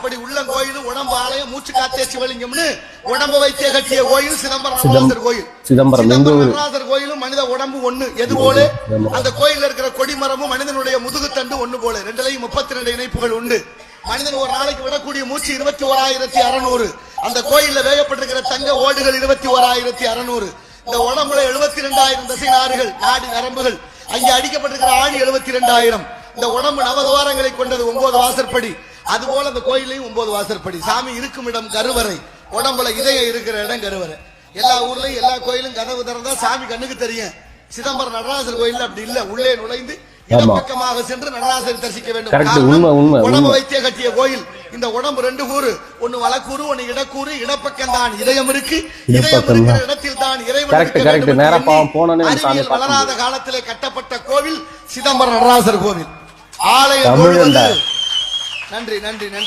அப்படி உள்ள கோயிலும் உடம்பு ஆலயம் மூச்சு காத்தே சிவலிங்கம்னு உடம்பு வைத்தே கட்டிய கோயில் சிதம்பரம் நடராசர் கோயில். சிதம்பரம் நடராசர் கோயிலும் மனித உடம்பு ஒண்ணு எது போல? அந்த கோயில்ல இருக்கிற கொடிமரமும் மனிதனுடைய முதுகுத்தண்டு ஒண்ணு போல. ரெண்டுலையும் முப்பத்தி ரெண்டு இணைப்புகள் உண்டு. மனிதன் ஒரு நாளைக்கு விடக்கூடிய மூச்சு இருபத்தி ஓராயிரத்தி அறுநூறு. அந்த கோயில்ல வேகப்பட்டிருக்கிற தங்க ஓடுகள் இருபத்தி ஓராயிரத்தி அறுநூறு. இந்த உடம்புல எழுபத்தி ரெண்டாயிரம் தசை நாறுகள் நாடி நரம்புகள் அங்கே அடிக்கப்பட்டிருக்கிற ஆணி எழுபத்தி ரெண்டாயிரம் இந்த உடம்பு நவதுவாரங்களை கொண்டது ஒன்பது வாசற்படி. அதுபோல அந்த கோயிலையும் ஒன்பது வாசற்படி. சாமி இருக்கும் இடம் கருவறை. உடம்புல இதயம் இருக்கிற இடம் கருவறை. எல்லா ஊர்லயும் எல்லா கோயிலும் கதவு திறந்தா சாமி கண்ணுக்கு தெரியும். சிதம்பரம் நடராசர் கோயில் அப்படி இல்ல. உள்ளே நுழைந்து இடப்பக்கமாக சென்று நடராசர் தரிசிக்க வேண்டும். உடம்பு. வைத்திய கட்டிய கோயில். இந்த உடம்பு ரெண்டு கூறு. ஒன்னு வலக்கூறு ஒன்னு இடக்கூறு. இடப்பக்கம் தான் இதயம் இருக்கு. இதயம் இருக்கிற. இடத்தில் தான் இறைவன் அறிவியல் வளராத காலத்திலே கட்டப்பட்ட கோவில் சிதம்பரம் நடராசர் கோவில். ஆலய தமிழன்டா. நன்றி நன்றி நன்றி.